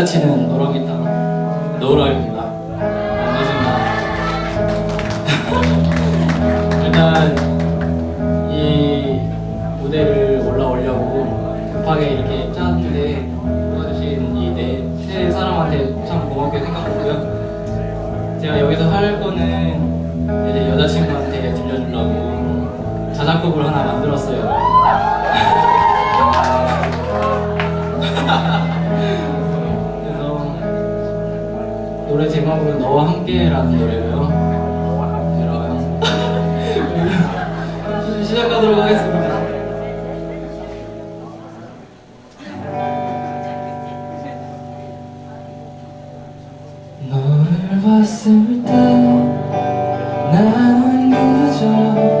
기타 치는 노랑 기 노래 제목은 너와 함께라는 노래고요. 그럼 시작하도록 하겠습니다. 너를 봤을 때 나는 그저